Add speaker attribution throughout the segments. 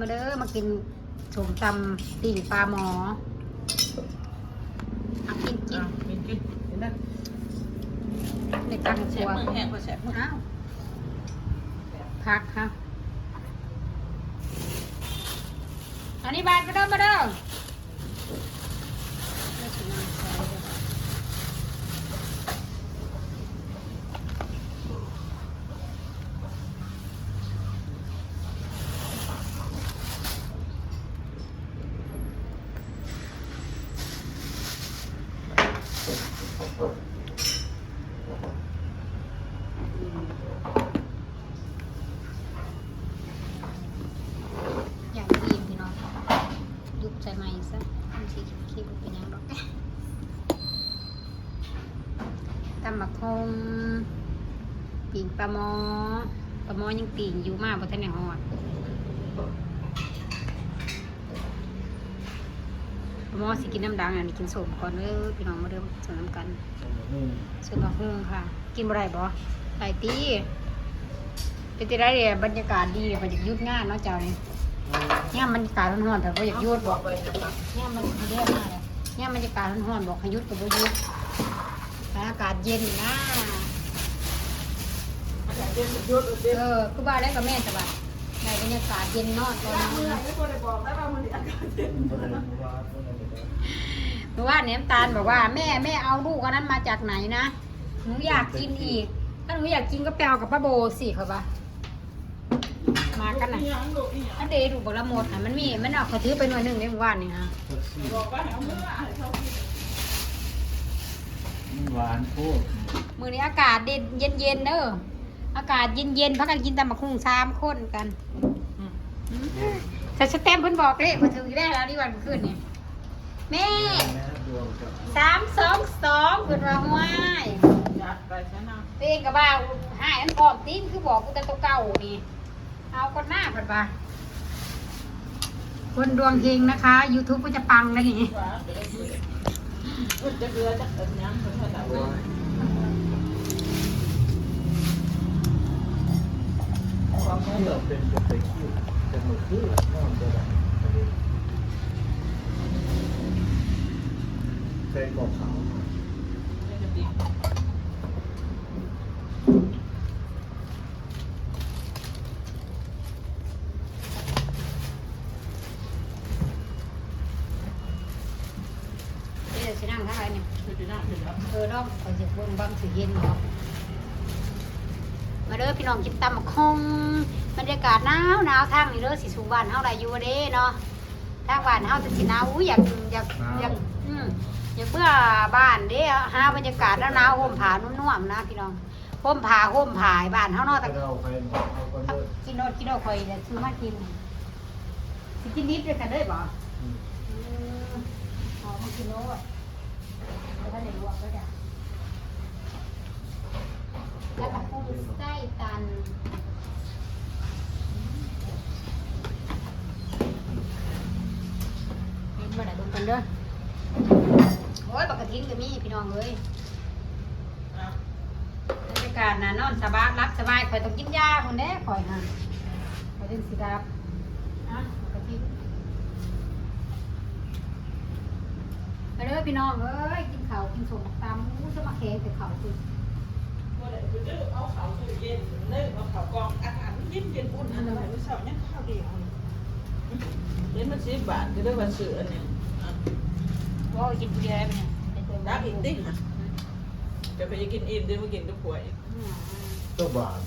Speaker 1: มาเด้อมาเด้อมากินสมตำติ่งปลาหมอเอากินกิน
Speaker 2: อะกินกินเห็นไหม
Speaker 1: ในตัง
Speaker 2: แส
Speaker 1: ค
Speaker 2: บ
Speaker 1: รัว
Speaker 2: มือแห้งก็แสบมือ
Speaker 1: อ้าวพักครับอันนี้บานมาเด้อมาเด้อแล้วสินั่งใส่เด้ อย่างดีพี่น้องยุบใส่ไม้ซะมันสีเขียวๆเป็นยังดอกตำบักฮงปิ่งปลาหมอปลาหมอยังปิ่งอยู่มากบนท่านในหอดปลา หมอสิกินน้ำดังอันนี้กินสมก่อนเด้อพี่น้องมาเริ่มสนน้ำกันส่วนบักฮุงค่ะ กินบ่ได้บ่ไก่ตีเป็นที่ได้เลยบรรยากาศดีเลยบ่อยากหยุดงานเนาะเจ้านี่เนี่ยามบรรยากาศร้อนๆแต่บ่อยากหยุดบอกเนี่ยามมันเรียกมาเลยเนี่ยามบรรยากาศร้อนๆบอกให้หยุดก็บ่หยุดแต่อากาศเย็นนะ
Speaker 2: เย็นยุดเย็น
Speaker 1: เออคือว่าได้กับแม่สบายในบ รรยากาศเย็นนอนตอนน
Speaker 2: เมื่อ
Speaker 1: อน
Speaker 2: ไม่ควรได้บอกแล้วว่ามันอากาศเย็น
Speaker 1: เมื่อวานเนี่ยน้ำตาลบอกว่าแม่แม่เอาลูกอันนั้นมาจากไหนนะหนูอยากกินอีก ถ้าหนูอยากกินก็ไปเอากับป้าโบสิเขาปะมากันนะ
Speaker 2: อีหยังลูกอีหยัง
Speaker 1: อันเดดูบักละหมดอะมันมีมันเอาเขาถือไปหน่วยหนึ่งในหมู่บ้านนี่ฮะ
Speaker 2: บอกว่าเอาเมื่อให้เขากิน
Speaker 3: หวานโคตร
Speaker 1: มื้อนี้อากาศเย็นเย็นเย็นๆเด้ ออากาศเย็นเย็นๆพักกันกินตำบักหุ่งสามคนกันแต่สแตมป์เพิ่นบอกเลยเพิ่นถือได้แล้วนี่วันเมื่อคืนนี่แม่
Speaker 3: แม่ดวงกับ
Speaker 1: สามสองสองเพิ่นว่าห้วย
Speaker 2: ยัดไปซะนะ
Speaker 1: ตัวเองก็บ่าหายอันพร้อมตีนคือบอกกูแต่ตัวเก่านี่เอาคนหน้าเพิ่นว่าคนดวงเฮงนะคะ YouTube ก็จะปังแล้วนี่
Speaker 2: ว่าเดี๋ยวมันจะเกลือจะเอิ้นหยังเพิ่นว่าแต่ว่า
Speaker 3: ความเชื่อเป็นปกติเป็นมือคื เคยบอกเขา
Speaker 2: ไม่จะดี
Speaker 1: เดี๋ยวสินั่งทางไหนเนี่ย
Speaker 2: คือจะน่าจะรับ
Speaker 1: เออน้องขอจะเบิ่งบ้างสิเย็นเนาะมาเด้ ย อพี่น้องกินตำบักคงบรรยากาศหนาวหนาวทางนี่เด้อสิสู่บ้านเฮาได้อยู่เด้เนาะทางบ้านเฮาจะสิหนาวอุ้ยอยากอยากอยากอืมอยากเมื่อบ้านเด้หาบรรยากาศหนาวๆห่มผ้านุ่มๆนะพี่น้องห่มผ้าห่มผ้าให้บ้านเฮาเนาะแต่
Speaker 3: เราไปเอาคนเลิก
Speaker 1: กินโนดกินโนดคอยจะซื้อมากินสิกินนิดด้วยกันได้บ่อืมอ๋อมากินโนดแล้วก็เดี๋ยวลวกก็ได้ แล้วก็ปูไส้ตันเห็นบ่ได้เบิ่งกันเด้อโอ้ยบักกะทินก็มีพี่น้องเอ้ย
Speaker 2: อะ
Speaker 1: บรรยากาศน่ะนอนสบายรับสบายข่อยต้องกินยาคนแน่ข่อยน่ะข่อยถึงสิรับอะบักกะทินไปเด้อพี่น้องเอ้ยกินข้าวกินสมตำมูสมาเค้กแต่ข้าวคือ
Speaker 2: บ่ได้ไปดื้อเอาเขาตู้เย็นนึ่งเอาเขากองอาหารเย็นเย็นอุ่นอะไรไม่เศร้ายังข้าวเดียวเดี๋ยวมันสิบบาทก็ได้ว่าซื้ออันนี้
Speaker 1: ว่ากินผู้เดียวได้ไหมเนี่ย
Speaker 2: รักอีกติ๊กอะจะไปกินอิ่มเดี๋ยวมากินกับผัวอีก
Speaker 3: ตัวบาท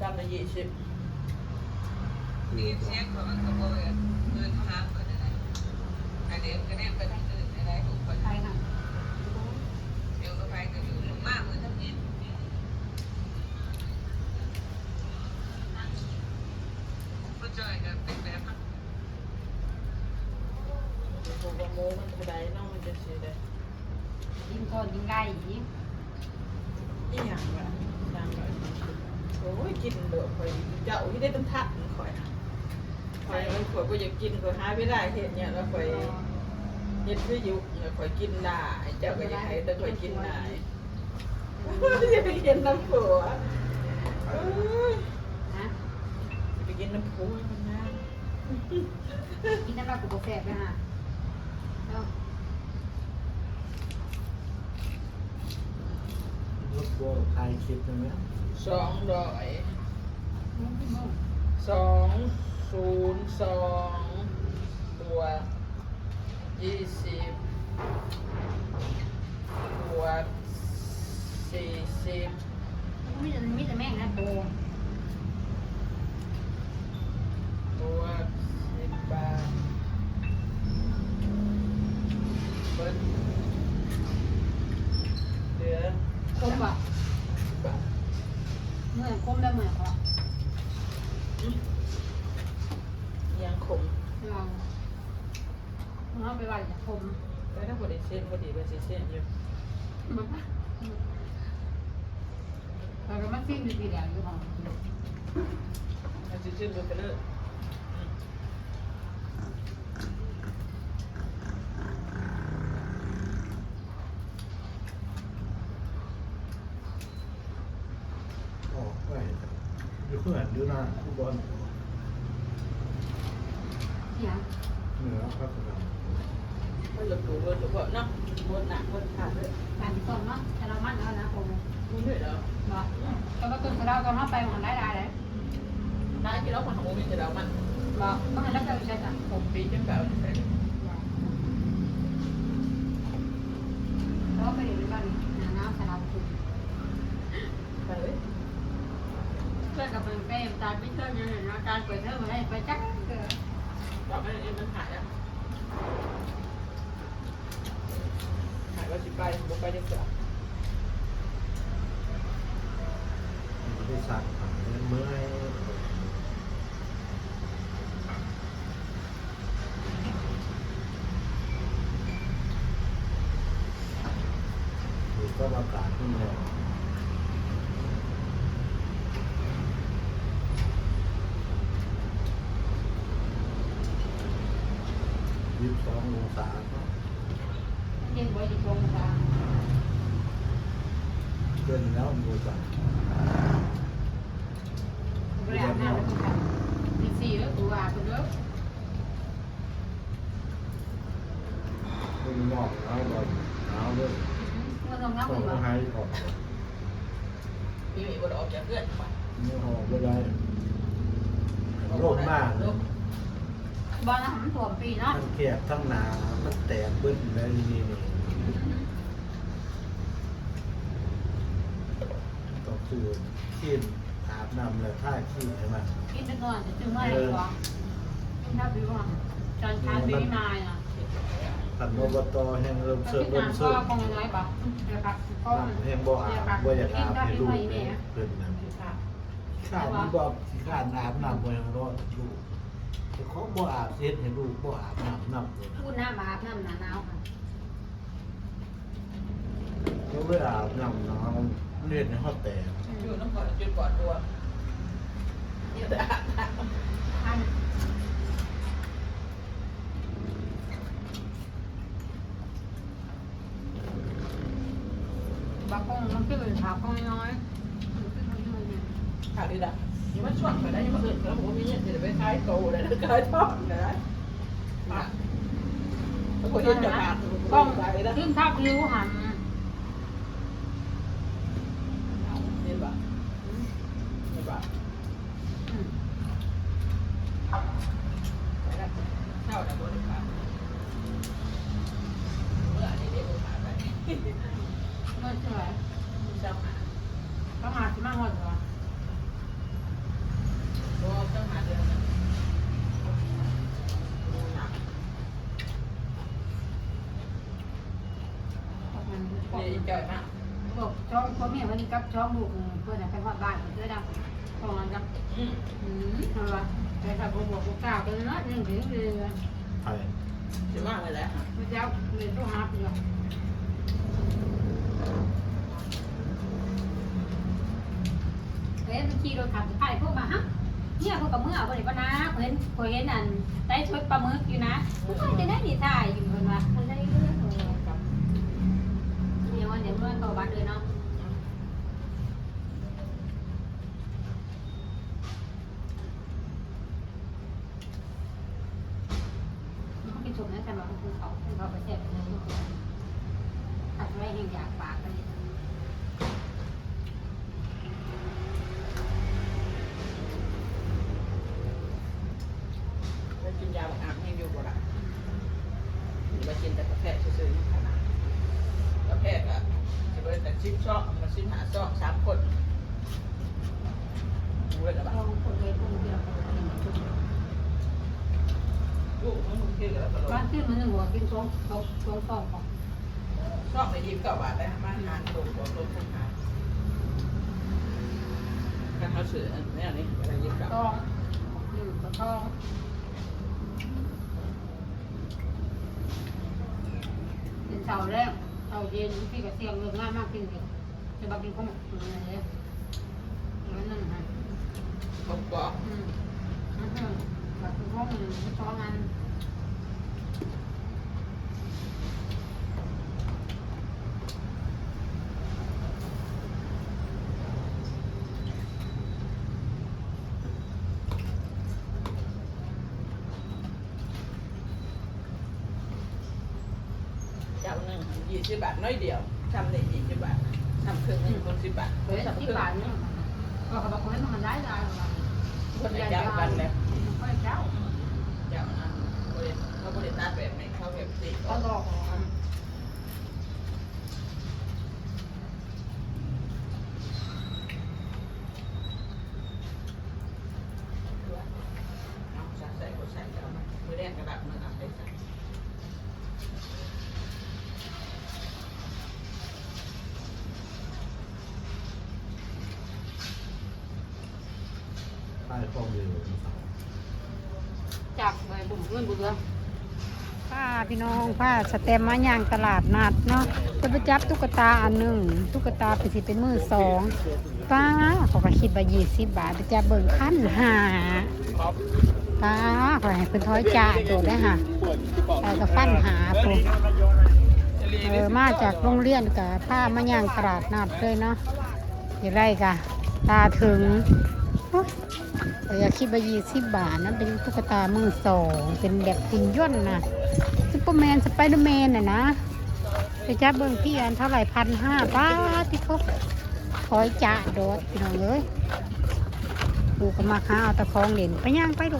Speaker 2: กำละยี่สิบ
Speaker 4: ดีเสียงของมันก็บ่เอิ้นเอิ้นหาเพิ่นอะไรอันเดียวก็แนมไปทางอื่นอะไรทุกคน
Speaker 1: ใครน่ะ
Speaker 4: เดี๋ยวก็ไปก็อยู่ลงมาเหมือนทั้งนี้ผู้จอยก็เป็นแบบนั้น
Speaker 2: ตัวกระโมมันจะได้น้องมันจะเสียได้
Speaker 1: กินก่อนกินไก่อีก
Speaker 2: อีหยังวะตามไปโอ้ยกิน เด้อข่อยเจ้าที่ได้ต้องทักข่อยข่อยข่อยก็อยากกินข่อยหาไม่ได้เห็นเนี่ยแล้วข่อยเฮ็ดคืออยู่แล้วข่อยกินได้เจ้าก็อยากให้แต่ข่อยกินได้อยากไปเห็นน้ำผัวเอ้ย
Speaker 1: นะ
Speaker 2: ไปกินน้ำพุมันนะ
Speaker 1: กินน้ำลายกูบ่แซ่บเลยฮะเอา
Speaker 3: รถบัวถ่ายคลิปนะเนี่ย
Speaker 2: สองร้อย
Speaker 1: มุ้งมุ้ง
Speaker 2: สองศูนย์สองบวกยี่สิบบวกสี่สิบ
Speaker 1: มีแต่มีแต่แม่งนะโบ
Speaker 2: บวกสิบบาทเบิ้ลเหลือ
Speaker 1: คมป่ะ
Speaker 2: บาท
Speaker 1: เมื่อยคมได้เมื่อยป่ะ
Speaker 2: ยัง ขม
Speaker 1: เราเราไปว่าจะคม
Speaker 2: แล้วถ้าบไดเส้นบไดีเป็นเส้นอยู่
Speaker 1: เราก็มันสิ้นดีๆแล้วอยู่ของ
Speaker 2: มันจะชื่นไปเลยอืม
Speaker 3: ออกไปอยู่เพื่อนอยู่หน้าผู้บอล
Speaker 1: เสียง
Speaker 3: เห นือพัฒนา
Speaker 2: ไม่หลบหลูเบนหรือเปล่าเนาะบนหนักบนขาดเลย
Speaker 1: การที่ต้นเนาะแต่เรามั่นแล้วนะผม
Speaker 2: มึงเหนื่อยแล้ว
Speaker 1: บอกก็ว่าต้นเราก็มาไปมันได้ได้เลย
Speaker 2: นายที่เราคนของมึงมีแต่เรามัน
Speaker 1: บอกต้องให้รับการใช้จ่าย
Speaker 2: หกปีจนแบบ
Speaker 1: เพราะไปเรียนบ้านนาหนาวสนามคุณ
Speaker 2: ไปเลย
Speaker 1: เพื่อนกับเป็นเป้ตาพิเศษยังเห็นอาการเปิดเทอมมาให้ไปจักเกิด
Speaker 2: บอกไม่ได้มันหายอะหายว่าสิ ไปบุกไปได้เสือ
Speaker 3: ไม่ได้สั่งผ่านเมื่อยหรือก็อากาศขึ้นแล้วยี่สิบสององศาเนาะ
Speaker 1: เย็นบ่อยดีตรงก ลาง
Speaker 3: เกินแล้วดูจ้ะ
Speaker 1: เวลาหน้าแล้วกันดีสี่แล้วกูว่าคุณเด้อ
Speaker 3: คุณหมอกแล้
Speaker 1: บ
Speaker 3: ต้
Speaker 1: มื
Speaker 3: อง
Speaker 1: อบ่
Speaker 3: ให้ก่อน
Speaker 2: มีมีบทออกจากเพื่อนไป
Speaker 3: ไม่หอกไม่ได้โรคมาก
Speaker 1: บอลนะผมถ่วมปีเนาะ
Speaker 3: ทั้งแคบทั้งหนามันแตกเบิ้ลแล้วนี่นี่ต้องซื้อขี้นอาบน้ำแล้วท่าขี้ใช่ไหม
Speaker 1: คิดไปก่อนจะจึงว่าอะไรก่อนถ้าบิวจอนชาบีนายอะ
Speaker 3: ขันอบตแห่งเริ่ม
Speaker 1: ก็
Speaker 3: เสิร์ฟ
Speaker 1: คิด
Speaker 3: เริ่
Speaker 1: นามน
Speaker 3: เสิ
Speaker 1: ก็
Speaker 3: ร์ฟ
Speaker 1: คงน้อยป่ะเดี๋ยวครับก็
Speaker 3: น้ำแห่งบ่อาบบ่อยากอาบให้ลูกเลยเพิ่นนั่น
Speaker 2: ที่ทาง
Speaker 3: ข้ามันบอกสิข้านอาบน้ำบ่ยังรอดลูก แต่เขาบ่อาบเส็จให้ลูกบ่อาบน้ำน้ำเลย
Speaker 1: พูดหน้าบาปน้ำหนาหนาวค่ะ
Speaker 3: เขาเลยอาบน้ำน้ำเลือดในห้อแตก
Speaker 2: อยู่น้ำก่อนจุดก่อนตัวเนี่ยแต่อาบน้ำ
Speaker 1: อันบางคนมันคือถามคนน้อย
Speaker 2: ขาดดีดัก ยังมันช่วงไปได้ยังมาเอิดแล้วผมมีเงี้ยจะไปขายโตเลยนะขายทอดนะอะแล้วคนยังจะขาด
Speaker 1: ต้อง
Speaker 2: ไปนะ
Speaker 1: ขึ้นทับริ้วหัน
Speaker 2: เห็นปะเห็นปะไปนะเท่าแต่บริการเมื่อนี้ได้บริการไป
Speaker 1: เมื่อเช้า
Speaker 2: เจ้าหา
Speaker 1: ก็มาที่มาหอดเหรอ
Speaker 2: ก็เจ้าหาเดือนนะ นี่จ่อยมาก
Speaker 1: บอกช่องพ่อแม่วันนี้กับช่องลูกเพื่อนไปหอดบ้านเพื่อนดังตรงนั้นกับ
Speaker 2: อืม
Speaker 1: อืมเอาละไปถ้าผมบอกกูกล่าวกันนะหนึ่งถึงเดือน
Speaker 3: ไทย
Speaker 2: จะมากเลยแหละ
Speaker 1: พระเจ้าเรียนต้องหาไปอยู่เฮ้ยเมื่อกี้เราขับถ่ายพวกมาฮะเนี่ยพวกกับเมื่อวันนี้ปะนะเห็นเคยเห็นอันได้ชุดปลาหมึกอยู่นะจะได้ดีถ่ายอยู่คนว่าคนได้ยววันเดี๋ยวเมื่อต่อบัตรเลยเนาะ
Speaker 2: สิบซอกมาสิบหาซอกสามคนเว้ยละบ้า
Speaker 1: ลองคนเลยคนเดียว
Speaker 2: ลูกมันกินแล้วก็ล
Speaker 1: บ้าน
Speaker 2: ง
Speaker 1: ที่มันหัวกินสองสองสองสองของ
Speaker 2: ซอกในยิบเก้าบาทได้มาหารตัวตัวตัวทุกหารการเขาซื้ออันนี้นี่อะไรยิบเก้า
Speaker 1: ต้องหนึ่งก็ต้องเป็นเสาแรก เสาเย็นพี่ก็เสียงเงินง่ายมากกินเลยจะบักกินข้าวหมกอะไรเลยนั่นนะ
Speaker 2: บอกบอก
Speaker 1: อืมอืมบักกินข้าวหนึ่งสองอัน
Speaker 2: เจ้าหนึ่งยี่สิบบาท น้อยเดียวทำในยี่สิบบาททำครึ่งหนึ่งคนสิบบาท
Speaker 1: เฮ้ย
Speaker 2: ทำค
Speaker 1: ที่
Speaker 2: รึ่ง
Speaker 1: บ้านเนี่ยก็เขาบอกคนให้มันได้ได้หรอ
Speaker 2: คนละเจ้ากันแล้ว
Speaker 1: ก็เจ้า
Speaker 2: เจ้านั้นบริเขาบริษัทแบบไหนเขาแบบสิ
Speaker 1: เขาบอก
Speaker 2: เอาใส่ใส่ก็ใส่แล้วมันมือแรกกระดับมันอับได้ใส่
Speaker 3: ใต้ฟองเดียว
Speaker 1: จากไปบุ่มเงินบุ่มเงินป้าพี่น้องป้าสเต็มมาย่างตลาดนัดเนาะจะไปจับตุ๊กตาอันหนึ่งตุ๊กตาไปสิเป็นมือสองป้าขาก็คิดว่ายี่สิบบาทไปจับเบิ่งขั้นหาป้าขอให้เพิ่นท้อยจ่าโดดได้ค่ะแต่ก็ฟันหาปุ๊บเออมาจากโรงเรียนกับป้ามาย่างตลาดนัดเลยเนาะอย่าไรกะตาถึง อยากคิดว่ายี่สิบบาทนะเป็นตุ๊กตามือสอง เป็นแบบหุ่นยนนะซูเปอร์แมนสไปเดอร์แมนน่ะนะไปจับเบิ้งพี่อันเท่าไหร่พันห้าบาทที่เขาคอยจ่าโดดพี่น้องเอ้ยปูก็มาค้าเอาตะคองเด่นไปย่างไปดู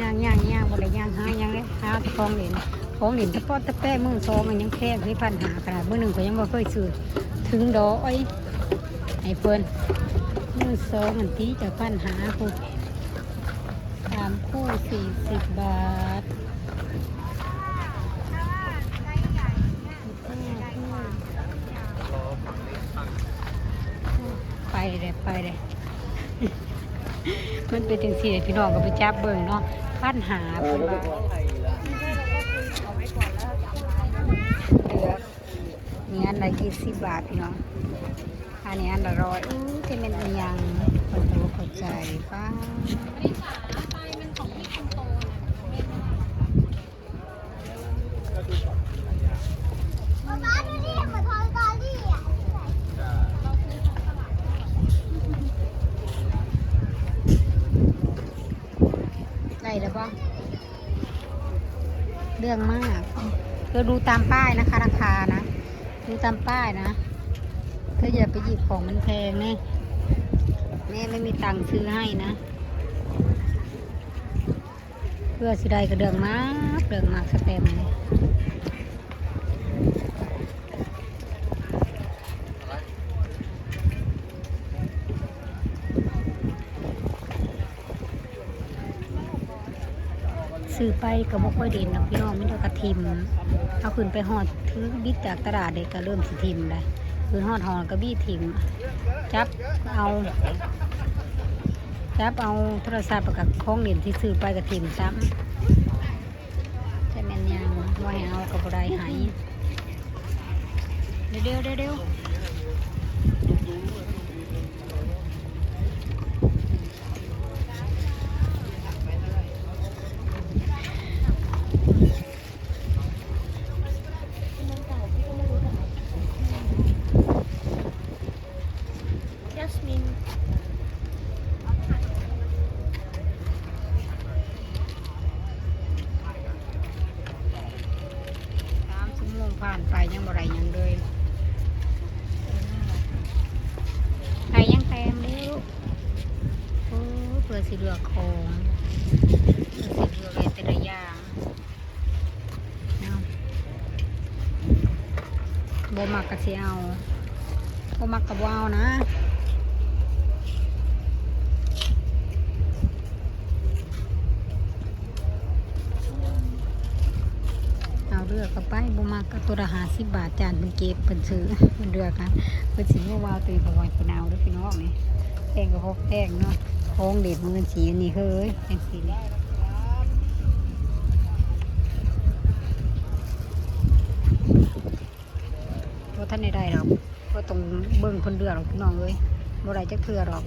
Speaker 1: ย่างย่างย่างบ่ได้ย่างห้าย่างเลยหาตะคองเด่นของเด่นตะปอตะแป้มือสองมันยังแพงที่พันหาขนาดมือหนึ่งก็ยังบ่เคยซื้อถึงดอกไอ้ ไอ้เพิ่นมือสองอันที่จะปัญหาคู่สามคู่สี่สิบบาทไปเลยไปเลยมันเป็นจังสี่เลยพี่น้องก็ไปจับเบิ่งเนาะปัญหาเพิ่นว่าเหลือนี่อันละยี่สิบบาทพี่น้อง อันนี้อันละร้อยอู้จะเป็นอันยังคนดูเข้าใจป้าได้แล้วป่ะเรื่องมากเธอดูตามป้ายนะคะ ราคานะ ดูตามป้ายนะ เธออย่าไปหยิบของมันแพงนะ แม่ไม่มีตังค์ซื้อให้นะ เพื่อสิได้ก็เดืองมากเดืองมากสเต็มเลยซื้อไปก็บ่ค่อยเด่นหรอกพี่น้องไม่ได้กระทิมเอาขึ้นไปหอดถือบิดจากตลาดเด็กก็เริ่มสิทิมเลย คือหอดหอดก็บี้ถิมจับเอาจับเอาโทรศัพท์กับของเหรียญที่ซื้อไปกับถิมซ้ำจะแมนยังว่าให้เอากับไรหายเดี๋ยวเดี๋ยวเดี๋ยวเดี๋ยวสามชั่วโมงผ่านไปยังบ่ไรยังเลยไก่ยังแต้มเร็วโอ้เพื่อสิเลือกของเพื่อสิเลือกอะไรแต่ละอย่างเอา บ่มั กก็สิเอาบ่มักก็บ่เอานะเอาเรือก็ไปบมักก็ตัวละ50บาทจานเพิ่นเก็บเพิ่นซื้อเพิ่นเรือกันเพิ่นสิมาว่าตัวบ่ว่าเพิ่นเอาเด้อพี่น้องนี่แพงก็พอแพงเนาะของเด็ดมือสีอันนี้เฮ้ยจังซี่นี่บ่ ท่านใด้ได้ดอกบ่ต้องเบิ่งเพิ่นเดือกหรอกพี่น้องเอ้ยบ่ได้จักเทื่อหรอก